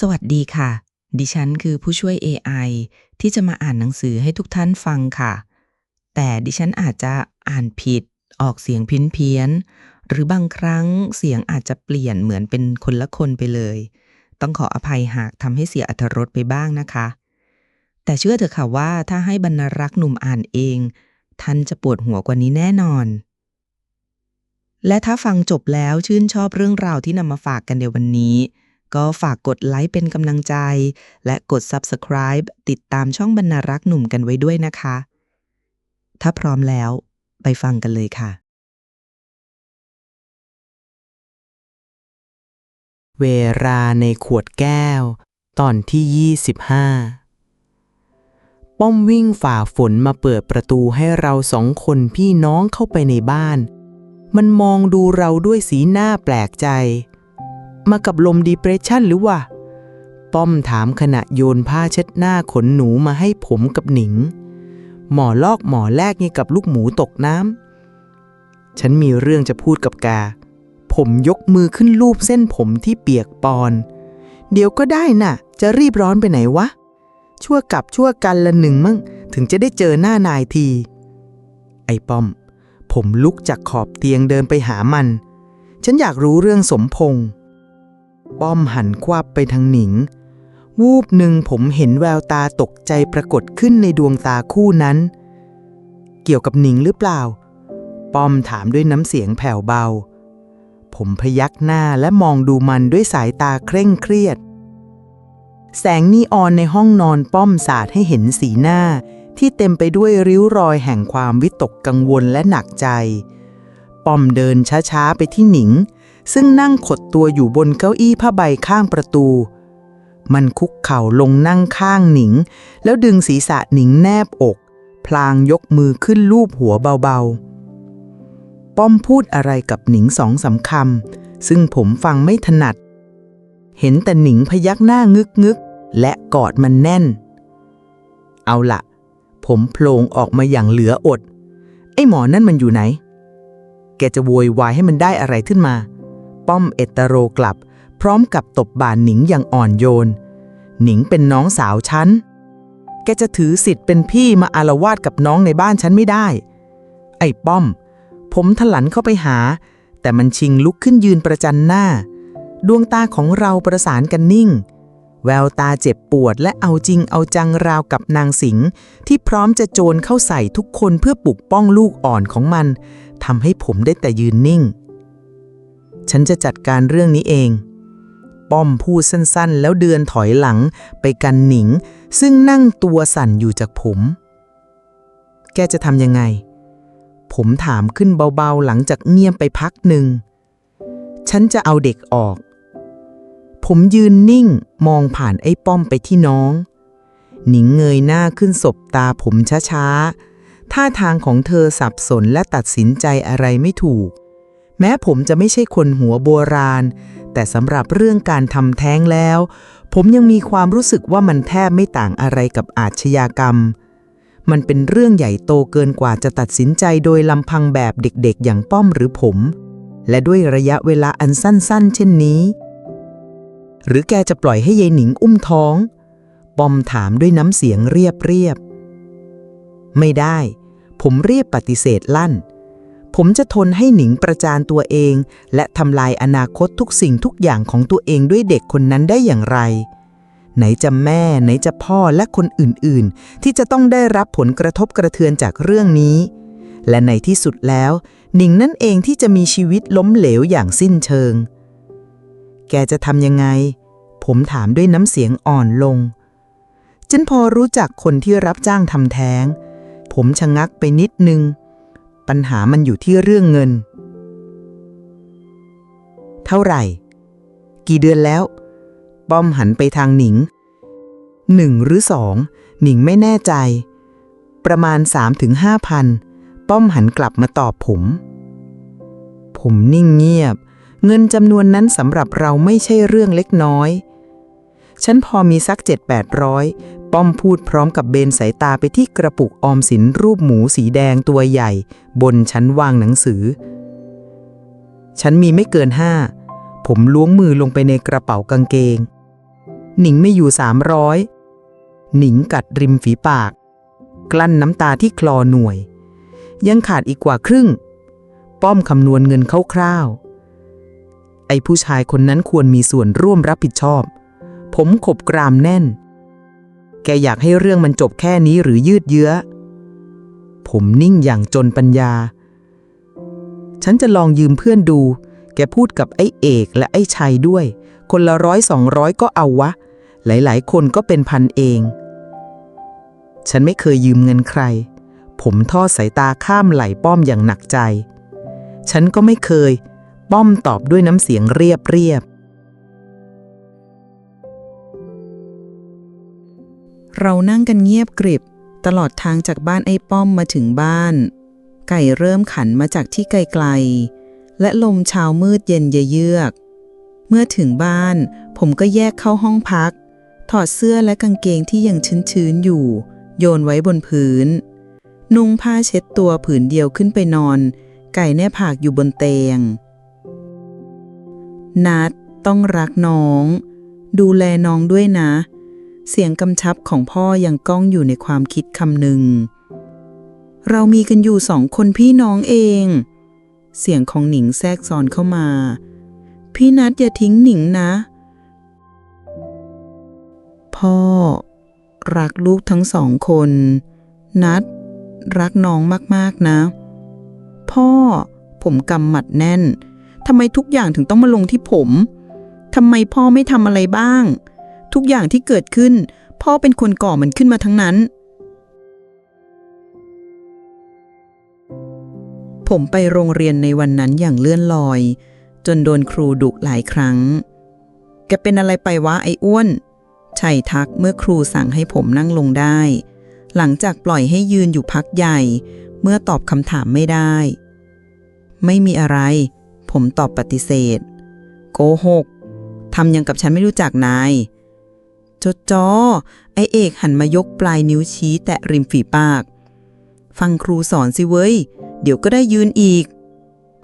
สวัสดีค่ะ ดิฉันคือผู้ช่วย AI ที่จะมาอ่านหนังสือให้ทุกท่านฟังค่ะ แต่ดิฉันอาจจะอ่านผิด ออกเสียงพินเพี้ยน หรือบางครั้งเสียงอาจจะเปลี่ยนเหมือนเป็นคนละคนไปเลย ต้องขออภัยหากทำให้เสียอรรถรสไปบ้างนะคะ แต่เชื่อเถอะค่ะว่าถ้าให้บรรรักษ์หนุ่มอ่านเอง ท่านจะปวดหัวกว่านี้แน่นอนและถ้าฟังจบแล้วชื่นชอบเรื่องราวที่นำมาฝากกันในวันนี้ ก็ฝากกดไลค์เป็นกำลังใจ และกด Subscribe ติดตามช่องบรรณารักษ์หนุ่มกันไว้ด้วยนะคะ ถ้าพร้อมแล้ว ไปฟังกันเลยค่ะ เวลาในขวดแก้ว ตอนที่ 25 ป้อมวิ่งฝ่าฝนมาเปิดประตูให้เราสองคนพี่น้องเข้าไปในบ้าน มันมองดูเราด้วยสีหน้าแปลกใจ มากับลมดีเปรสชันหรือวะ ป้อมถามขณะโยนผ้าเช็ดหน้าขนหนูมาให้ผมกับหนิง หมอลอกหมอแลกนี่กับลูกหมูตกน้ำ ฉันมีเรื่องจะพูดกับกา ผมยกมือขึ้นลูบเส้นผมที่เปียกปอน เดี๋ยวก็ได้น่ะ จะรีบร้อนไปไหนวะ ชั่วกับชั่วกันละหนึ่งมั่ง ถึงจะได้เจอหน้านายที ไอ้ป้อม ผมลุกจากขอบเตียงเดินไปหามัน ฉันอยากรู้เรื่องสมพงษ์ ป้อมหันควับไปทางหนิง วูบหนึ่งผมเห็นแววตาตกใจปรากฏขึ้นในดวงตาคู่นั้น เกี่ยวกับหนิงหรือเปล่า ป้อมถามด้วยน้ำเสียงแผ่วเบา ผมพยักหน้าและมองดูมันด้วยสายตาเคร่งเครียด แสงนีออนในห้องนอนป้อมสาดให้เห็นสีหน้าที่เต็มไปด้วยริ้วรอยแห่งความวิตกกังวลและหนักใจ ป้อมเดินช้าๆไปที่หนิง ซึ่งนั่งขดตัวอยู่บนเก้าอี้ผ้าใบข้างประตู มันคุกเข่าลงนั่งข้างหนิง แล้วดึงศีรษะหนิงแนบอก พลางยกมือขึ้นลูบหัวเบาๆ ป้อมพูดอะไรกับหนิงสองสามคำซึ่งผมฟังไม่ถนัด เห็นแต่หนิงพยักหน้างึกงึกและกอดมันแน่น เอาละผมโผล่ออกมาอย่างเหลืออด ไอ้หมอนั่นมันอยู่ไหน แกจะโวยวายให้มันได้อะไรขึ้นมา ป้อมเอตโรกลับ พร้อมกับตบบ่าหนิงอย่างอ่อนโยน หนิงเป็นน้องสาวฉัน แกจะถือสิทธิ์เป็นพี่มาอารวาสกับน้องในบ้านฉันไม่ได้ ไอ้ป้อม ผมถลันเข้าไปหา แต่มันชิงลุกขึ้นยืนประจันหน้า ดวงตาของเราประสานกันนิ่ง แววตาเจ็บปวดและเอาจริงเอาจังราวกับนางสิงห์ที่พร้อมจะโจรเข้าใส่ทุกคนเพื่อปกป้องลูกอ่อนของมันทำให้ผมได้แต่ยืนนิ่ง ฉันจะจัดการเรื่องนี้เอง ป้อมพูดสั้นๆ แล้วเดือนถอยหลังไปกันหนิง ซึ่งนั่งตัวสั่นอยู่จากผม แกจะทำยังไง ผมถามขึ้นเบาๆหลังจากเงียบไปพักหนึ่ง ฉันจะเอาเด็กออก ผมยืนนิ่งมองผ่านไอ้ป้อมไปที่น้อง หนิงเงยหน้าขึ้นสบตาผมช้าๆท่าทางของเธอสับสนและตัดสินใจอะไรไม่ถูก แม้ผมจะไม่ใช่คนหัวโบราณ แต่สำหรับเรื่องการทำแท้งแล้ว ผมยังมีความรู้สึกว่ามันแทบไม่ต่างอะไรกับอาชญากรรม มันเป็นเรื่องใหญ่โตเกินกว่าจะตัดสินใจโดยลำพังแบบเด็กๆ อย่างป้อมหรือผม และด้วยระยะเวลาอันสั้นๆ เช่นนี้ หรือแกจะปล่อยให้ยายหนิงอุ้มท้อง ป้อมถามด้วยน้ำเสียงเรียบๆไม่ได้ ผมเรียบปฏิเสธลั่น ผมจะทนให้หนิงประจานตัวเอง และทำลายอนาคตทุกสิ่งทุกอย่างของตัวเองด้วยเด็กคนนั้นได้อย่างไร ไหนจะแม่ ไหนจะพ่อและคนอื่นๆ ที่จะต้องได้รับผลกระทบกระเทือนจากเรื่องนี้ และในที่สุดแล้ว หนิงนั่นเองที่จะมีชีวิตล้มเหลวอย่างสิ้นเชิง แกจะทำยังไง ผมถามด้วยน้ำเสียงอ่อนลง ฉันพอรู้จักคนที่รับจ้างทำแท้ง ผมชะงักไปนิดนึง ปัญหามันอยู่ที่เรื่องเงิน เท่าไหร่ กี่เดือนแล้วป้อมหันไปทางหนิงหนึ่งหรือสองหนิงไม่แน่ใจ ประมาณสามถึงห้าพันป้อมหันกลับมาตอบผม ผมนิ่งเงียบ เงินจำนวนนั้นสำหรับเราไม่ใช่เรื่องเล็กน้อย ฉันพอมีสักเจ็ดแปดร้อย ป้อมพูดพร้อมกับเบนสายตาไปที่กระปุกออมสินรูปหมูสีแดงตัวใหญ่ บนชั้นวางหนังสือ ฉันมีไม่เกินห้า ผมล้วงมือลงไปในกระเป๋ากางเกง หนิงไม่อยู่สามร้อยหนิงกัดริมฝีปาก กลั้นน้ำตาที่คลอหน่วย ยังขาดอีกกว่าครึ่ง ป้อมคำนวณเงินคร่าวๆไอ้ผู้ชายคนนั้นควรมีส่วนร่วมรับผิดชอบ ผมขบกรามแน่น แกอยากให้เรื่องมันจบแค่นี้หรือยืดเยื้อ ผมนิ่งอย่างจนปัญญา ฉันจะลองยืมเพื่อนดู แกพูดกับไอ้เอกและไอ้ชัยด้วย คนละร้อยสองร้อยก็เอาวะ หลายๆ คนก็เป็นพันเอง ฉันไม่เคยยืมเงินใคร ผมทอดสายตาข้ามไหลป้อมอย่างหนักใจ ฉันก็ไม่เคย ป้อมตอบด้วยน้ำเสียงเรียบเรียบ เรานั่งกันเงียบกริบ ตลอดทางจากบ้านไอ้ป้อมมาถึงบ้าน ไก่เริ่มขันมาจากที่ไกลๆ และลมเช้ามืดเย็นเยือก เมื่อถึงบ้าน ผมก็แยกเข้าห้องพัก ถอดเสื้อและกางเกงที่ยังชื้นๆอยู่ โยนไว้บนพื้น นุ่งผ้าเช็ดตัวผืนเดียวขึ้นไปนอน ไก่แน่ผากอยู่บนเตียง นัดต้องรักน้อง ดูแลน้องด้วยนะเเสียงกำชับของพ่อยังก้องอยู่ในความคิดคำหนึ่ง เรามีกันอยู่สองคนพี่น้องเอง เสียงของหนิงแทรกซ้อนเข้ามา พี่นัดอย่าทิ้งหนิงนะ พ่อ รักลูกทั้งสองคน นัด รักน้องมากๆนะ พ่อ ผมกำหมัดแน่นทำไมทุกอย่างถึงต้องมาลงที่ผมทำไมพ่อไม่ทำอะไรบ้าง ทุกอย่างที่เกิดขึ้น พ่อเป็นคนก่อมันขึ้นมาทั้งนั้น ผมไปโรงเรียนในวันนั้นอย่างเลื่อนลอย จนโดนครูดุหลายครั้ง แกเป็นอะไรไปวะไอ้อ้วนชัยทักเมื่อครูสั่งให้ผมนั่งลงได้ หลังจากปล่อยให้ยืนอยู่พักใหญ่ เมื่อตอบคำถามไม่ได้ ไม่มีอะไร ผมตอบปฏิเสธ โกหกทำยังกับฉันไม่รู้จักนาย จดจอไอเอกหันมายกปลายนิ้วชี้แตะริมฝีปาก ฟังครูสอนสิเว้ย เดี๋ยวก็ได้ยืนอีก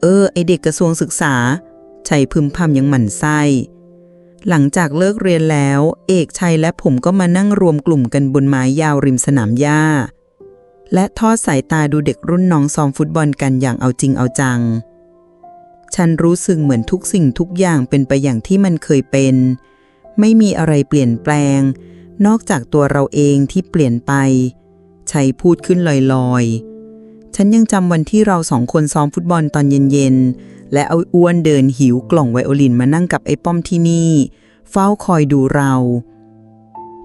เออ ไอเด็กกระทรวงศึกษา ชัยพึมพำยังหมั่นไส้หลังจากเลิกเรียนแล้ว เอกชัยและผมก็มานั่งรวมกลุ่มกันบนไม้ยาวริมสนามหญ้า และทอดสายตาดูเด็กรุ่นน้องซ้อมฟุตบอลกันอย่างเอาจริงเอาจัง ฉันรู้สึกเหมือนทุกสิ่งทุกอย่างเป็นไปอย่างที่มันเคยเป็น ไม่มีอะไรเปลี่ยนแปลง นอกจากตัวเราเองที่เปลี่ยนไป ชัยพูดขึ้นลอยๆ ฉันยังจำวันที่เราสองคนซ้อมฟุตบอลตอนเย็นๆ และเอาอ้วนเดินหิวกล่องไวโอลินมานั่งกับไอ้ป้อมที่นี่ เฝ้าคอยดูเรา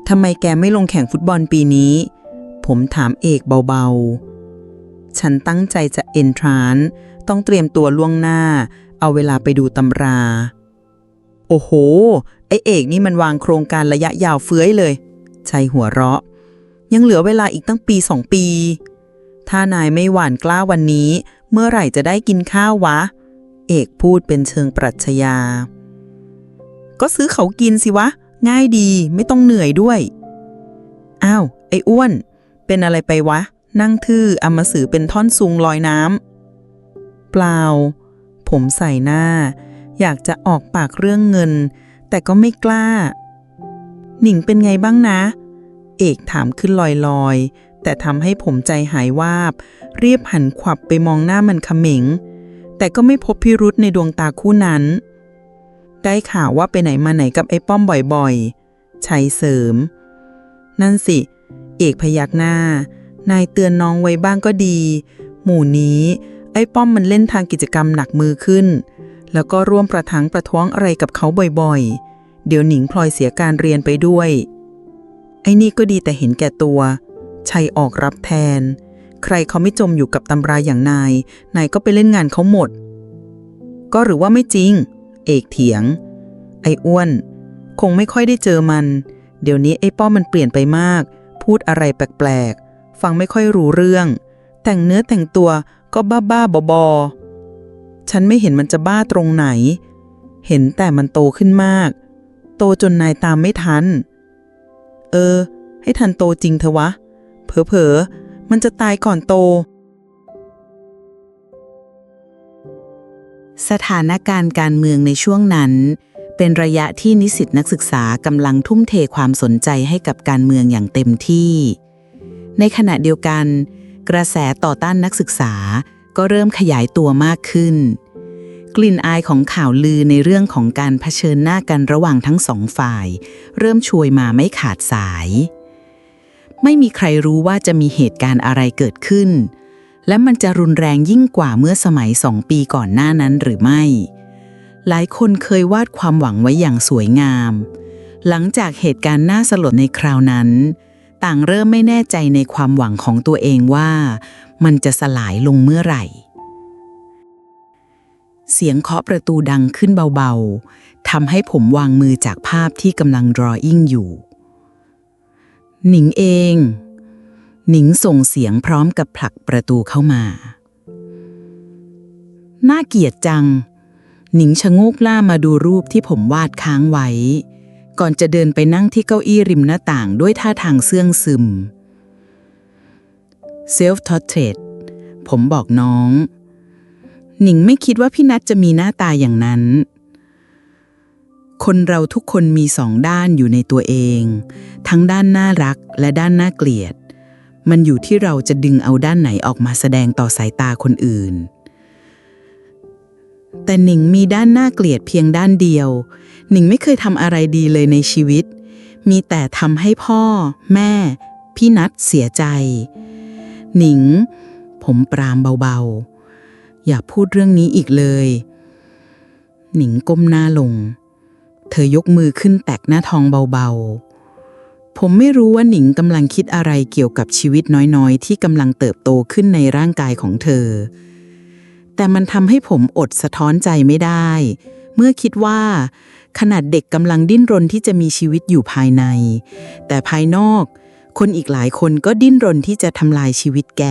ทำไมแกไม่ลงแข่งฟุตบอลปีนี้ ผมถามเอกเบาๆ ฉันตั้งใจจะเอนทรานต้องเตรียมตัวล่วงหน้า เอาเวลาไปดูตำรา โอ้โห อเอกนี่มันวางโครงการระยะยาวเฟื้อยเลย ชัยหัวเราะ ยังเหลือเวลาอีกตั้งปีสองปี ถ้านายไม่หวานกล้าวันนี้ เมื่อไหร่จะได้กินข้าววะ เอกพูดเป็นเชิงปรัชญา ก็ซื้อเขากินสิวะ ง่ายดีไม่ต้องเหนื่อยด้วย อ้าว ไอ้อ้วน เป็นอะไรไปวะ นั่งทื่อเอามาสือเป็นท่อนซุงลอยน้ำเปล่า ผมใส่หน้า อยากจะออกปากเรื่องเงิน แต่ก็ไม่กล้า หนิงเป็นไงบ้างนะ เอกถามขึ้นลอยๆ แต่ทำให้ผมใจหายวาบ เรียบหันขวับไปมองหน้ามันเขม็ง แต่ก็ไม่พบพิรุษในดวงตาคู่นั้น ได้ข่าวว่าไปไหนมาไหนกับไอ้ป้อมบ่อยๆ ชัยเสริม นั่นสิ เอกพยักหน้า นายเตือนน้องไว้บ้างก็ดี หมู่นี้ ไอ้ป้อมมันเล่นทางกิจกรรมหนักมือขึ้น แล้วก็ร่วมประทังประท้วงอะไรกับเขาบ่อยๆ เดี๋ยวหนิงพลอยเสียการเรียนไปด้วย ไอ้นี่ก็ดีแต่เห็นแก่ตัว ชัยออกรับแทน ใครเขาไม่จมอยู่กับตำราอย่างนาย นายก็ไปเล่นงานเขาหมด ก็หรือว่าไม่จริง เอกเถียง ไอ้อ้วน คงไม่ค่อยได้เจอมัน เดี๋ยวนี้ไอ้ป้อมมันเปลี่ยนไปมาก พูดอะไรแปลกๆ ฟังไม่ค่อยรู้เรื่อง แต่งเนื้อแต่งตัวก็บ้าบ้าๆบอๆ ฉันไม่เห็นมันจะบ้าตรงไหน เห็นแต่มันโตขึ้นมาก โตจนนายตามไม่ทัน เออ ให้ทันโตจริงเถอะวะ เผลอๆ มันจะตายก่อนโต สถานการณ์การเมืองในช่วงนั้น เป็นระยะที่นิสิตนักศึกษากำลังทุ่มเทความสนใจให้กับการเมืองอย่างเต็มที่ ในขณะเดียวกัน กระแสต่อต้านนักศึกษา ก็เริ่มขยายตัวมากขึ้น กลิ่นอายของข่าวลือในเรื่องของการเผชิญหน้ากันระหว่างทั้งสองฝ่าย เริ่มช่วยมาไม่ขาดสาย ไม่มีใครรู้ว่าจะมีเหตุการณ์อะไรเกิดขึ้น และมันจะรุนแรงยิ่งกว่าเมื่อสมัยสองปีก่อนหน้านั้นหรือไม่ หลายคนเคยวาดความหวังไว้อย่างสวยงาม หลังจากเหตุการณ์น่าสลดในคราวนั้น ต่างเริ่มไม่แน่ใจในความหวังของตัวเองว่า มันจะสลายลงเมื่อไหร่ เสียงเคาะประตูดังขึ้นเบาๆทำให้ผมวางมือจากภาพที่กำลัง drawing อยู่ หนิงเอง หนิงส่งเสียงพร้อมกับผลักประตูเข้ามา น่าเกลียดจัง หนิงชะโงกหน้ามาดูรูปที่ผมวาดค้างไว้ ก่อนจะเดินไปนั่งที่เก้าอี้ริมหน้าต่างด้วยท่าทางเสื่องซึม self portrait ผมบอกน้อง หนิงไม่คิดว่าพี่นัทจะมีหน้าตาอย่างนั้น คนเราทุกคนมีสองด้านอยู่ในตัวเอง ทั้งด้านน่ารักและด้านน่าเกลียด มันอยู่ที่เราจะดึงเอาด้านไหนออกมาแสดงต่อสายตาคนอื่นแต่หนิงมีด้านน่าเกลียดเพียงด้านเดียว หนิงไม่เคยทำอะไรดีเลยในชีวิต มีแต่ทำให้พ่อ แม่ พี่นัทเสียใจ หนิง ผมปรามเบาๆ อย่าพูดเรื่องนี้อีกเลย หนิงก้มหน้าลง เธอยกมือขึ้นแตะหน้าท้องเบาๆ ผมไม่รู้ว่าหนิงกำลังคิดอะไรเกี่ยวกับชีวิตน้อยๆ ที่กำลังเติบโตขึ้นในร่างกายของเธอ แต่มันทำให้ผมอดสะท้อนใจไม่ได้ เมื่อคิดว่า ขนาดเด็กกำลังดิ้นรนที่จะมีชีวิตอยู่ภายใน แต่ภายนอก คนอีกหลายคนก็ดิ้นรนที่จะทำลายชีวิตแก